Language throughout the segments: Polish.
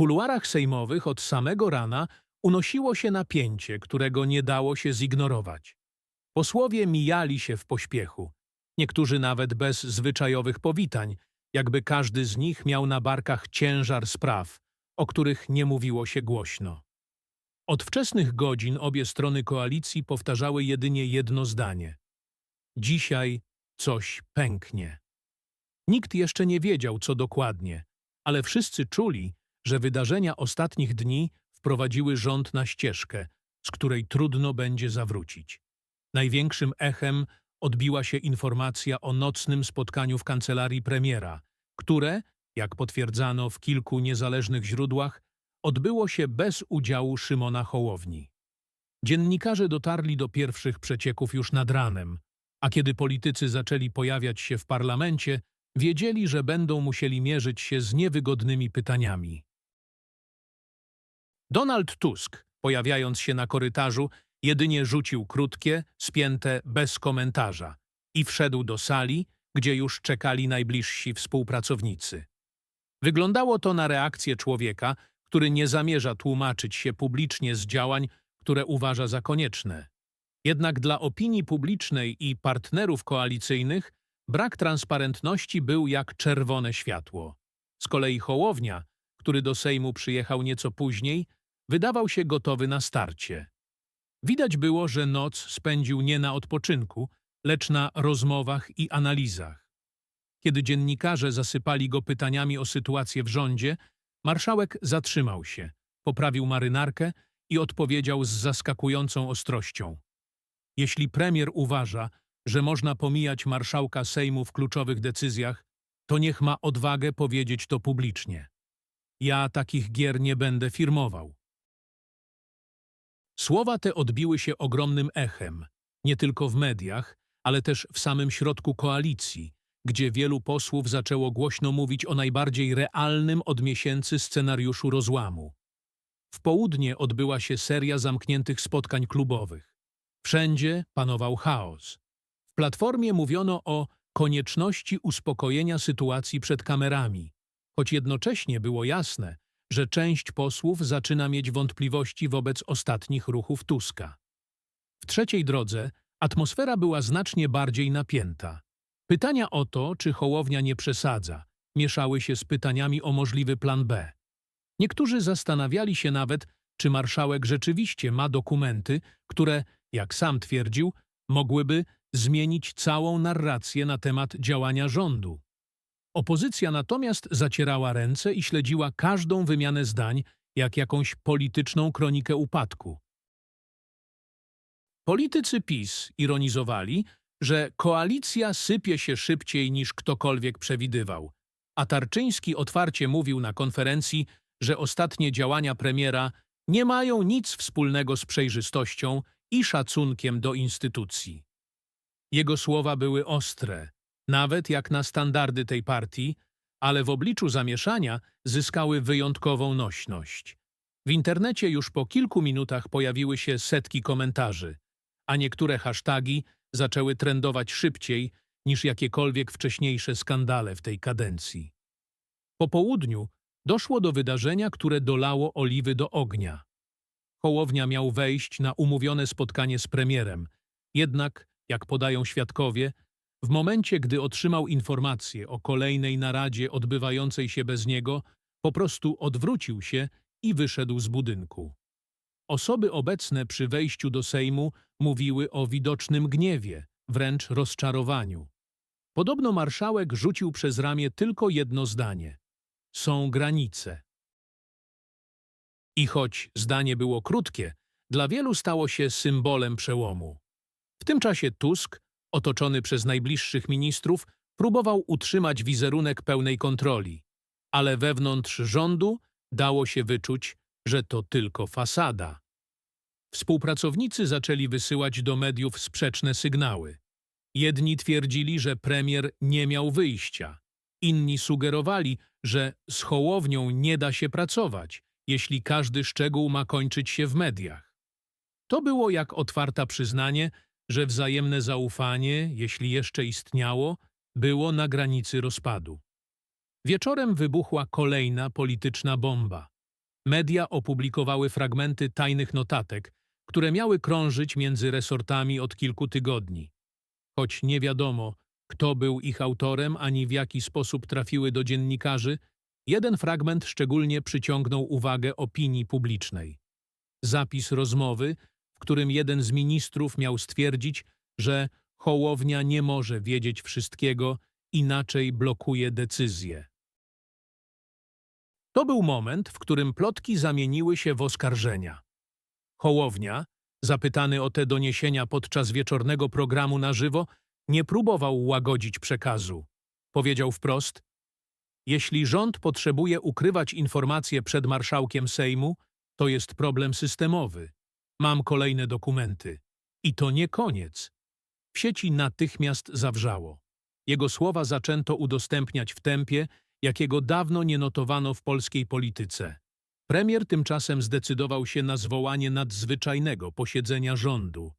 kuluarach sejmowych od samego rana unosiło się napięcie, którego nie dało się zignorować. Posłowie mijali się w pośpiechu, niektórzy nawet bez zwyczajowych powitań, jakby każdy z nich miał na barkach ciężar spraw, o których nie mówiło się głośno. Od wczesnych godzin obie strony koalicji powtarzały jedynie jedno zdanie. Dzisiaj coś pęknie. Nikt jeszcze nie wiedział, co dokładnie, ale wszyscy czuli, że wydarzenia ostatnich dni wprowadziły rząd na ścieżkę, z której trudno będzie zawrócić. Największym echem odbiła się informacja o nocnym spotkaniu w kancelarii premiera, które, jak potwierdzano w kilku niezależnych źródłach, odbyło się bez udziału Szymona Hołowni. Dziennikarze dotarli do pierwszych przecieków już nad ranem, a kiedy politycy zaczęli pojawiać się w parlamencie, wiedzieli, że będą musieli mierzyć się z niewygodnymi pytaniami. Donald Tusk, pojawiając się na korytarzu, jedynie rzucił krótkie, spięte, bez komentarza i wszedł do sali, gdzie już czekali najbliżsi współpracownicy. Wyglądało to na reakcję człowieka, który nie zamierza tłumaczyć się publicznie z działań, które uważa za konieczne. Jednak dla opinii publicznej i partnerów koalicyjnych brak transparentności był jak czerwone światło. Z kolei Hołownia, który do Sejmu przyjechał nieco później, wydawał się gotowy na starcie. Widać było, że noc spędził nie na odpoczynku, lecz na rozmowach i analizach. Kiedy dziennikarze zasypali go pytaniami o sytuację w rządzie, marszałek zatrzymał się, poprawił marynarkę i odpowiedział z zaskakującą ostrością. Jeśli premier uważa, że można pomijać marszałka Sejmu w kluczowych decyzjach, to niech ma odwagę powiedzieć to publicznie. Ja takich gier nie będę firmował. Słowa te odbiły się ogromnym echem, nie tylko w mediach, ale też w samym środku koalicji, gdzie wielu posłów zaczęło głośno mówić o najbardziej realnym od miesięcy scenariuszu rozłamu. W południe odbyła się seria zamkniętych spotkań klubowych. Wszędzie panował chaos. W Platformie mówiono o konieczności uspokojenia sytuacji przed kamerami, choć jednocześnie było jasne, że część posłów zaczyna mieć wątpliwości wobec ostatnich ruchów Tuska. W trzeciej drodze atmosfera była znacznie bardziej napięta. Pytania o to, czy Hołownia nie przesadza, mieszały się z pytaniami o możliwy plan B. Niektórzy zastanawiali się nawet, czy marszałek rzeczywiście ma dokumenty, które, jak sam twierdził, mogłyby zmienić całą narrację na temat działania rządu. Opozycja natomiast zacierała ręce i śledziła każdą wymianę zdań jak jakąś polityczną kronikę upadku. Politycy PiS ironizowali, że koalicja sypie się szybciej niż ktokolwiek przewidywał, a Tarczyński otwarcie mówił na konferencji, że ostatnie działania premiera nie mają nic wspólnego z przejrzystością i szacunkiem do instytucji. Jego słowa były ostre, nawet jak na standardy tej partii, ale w obliczu zamieszania zyskały wyjątkową nośność. W internecie już po kilku minutach pojawiły się setki komentarzy, a niektóre hasztagi zaczęły trendować szybciej niż jakiekolwiek wcześniejsze skandale w tej kadencji. Po południu doszło do wydarzenia, które dolało oliwy do ognia. Hołownia miał wejść na umówione spotkanie z premierem, jednak, jak podają świadkowie, w momencie, gdy otrzymał informację o kolejnej naradzie odbywającej się bez niego, po prostu odwrócił się i wyszedł z budynku. Osoby obecne przy wejściu do Sejmu mówiły o widocznym gniewie, wręcz rozczarowaniu. Podobno marszałek rzucił przez ramię tylko jedno zdanie. Są granice. I choć zdanie było krótkie, dla wielu stało się symbolem przełomu. W tym czasie Tusk, otoczony przez najbliższych ministrów, próbował utrzymać wizerunek pełnej kontroli, ale wewnątrz rządu dało się wyczuć, że to tylko fasada. Współpracownicy zaczęli wysyłać do mediów sprzeczne sygnały. Jedni twierdzili, że premier nie miał wyjścia. Inni sugerowali, że z Hołownią nie da się pracować, jeśli każdy szczegół ma kończyć się w mediach. To było jak otwarta przyznanie, że wzajemne zaufanie, jeśli jeszcze istniało, było na granicy rozpadu. Wieczorem wybuchła kolejna polityczna bomba. Media opublikowały fragmenty tajnych notatek, które miały krążyć między resortami od kilku tygodni. Choć nie wiadomo, kto był ich autorem ani w jaki sposób trafiły do dziennikarzy, jeden fragment szczególnie przyciągnął uwagę opinii publicznej. Zapis rozmowy, którym jeden z ministrów miał stwierdzić, że Hołownia nie może wiedzieć wszystkiego, inaczej blokuje decyzję. To był moment, w którym plotki zamieniły się w oskarżenia. Hołownia, zapytany o te doniesienia podczas wieczornego programu na żywo, nie próbował łagodzić przekazu. Powiedział wprost: Jeśli rząd potrzebuje ukrywać informacje przed marszałkiem Sejmu, to jest problem systemowy. Mam kolejne dokumenty. I to nie koniec. W sieci natychmiast zawrzało. Jego słowa zaczęto udostępniać w tempie, jakiego dawno nie notowano w polskiej polityce. Premier tymczasem zdecydował się na zwołanie nadzwyczajnego posiedzenia rządu.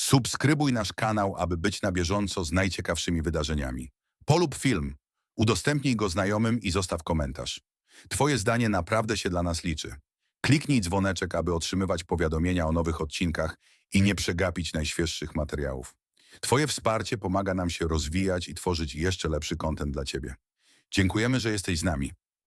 Subskrybuj nasz kanał, aby być na bieżąco z najciekawszymi wydarzeniami. Polub film, udostępnij go znajomym i zostaw komentarz. Twoje zdanie naprawdę się dla nas liczy. Kliknij dzwoneczek, aby otrzymywać powiadomienia o nowych odcinkach i nie przegapić najświeższych materiałów. Twoje wsparcie pomaga nam się rozwijać i tworzyć jeszcze lepszy kontent dla Ciebie. Dziękujemy, że jesteś z nami.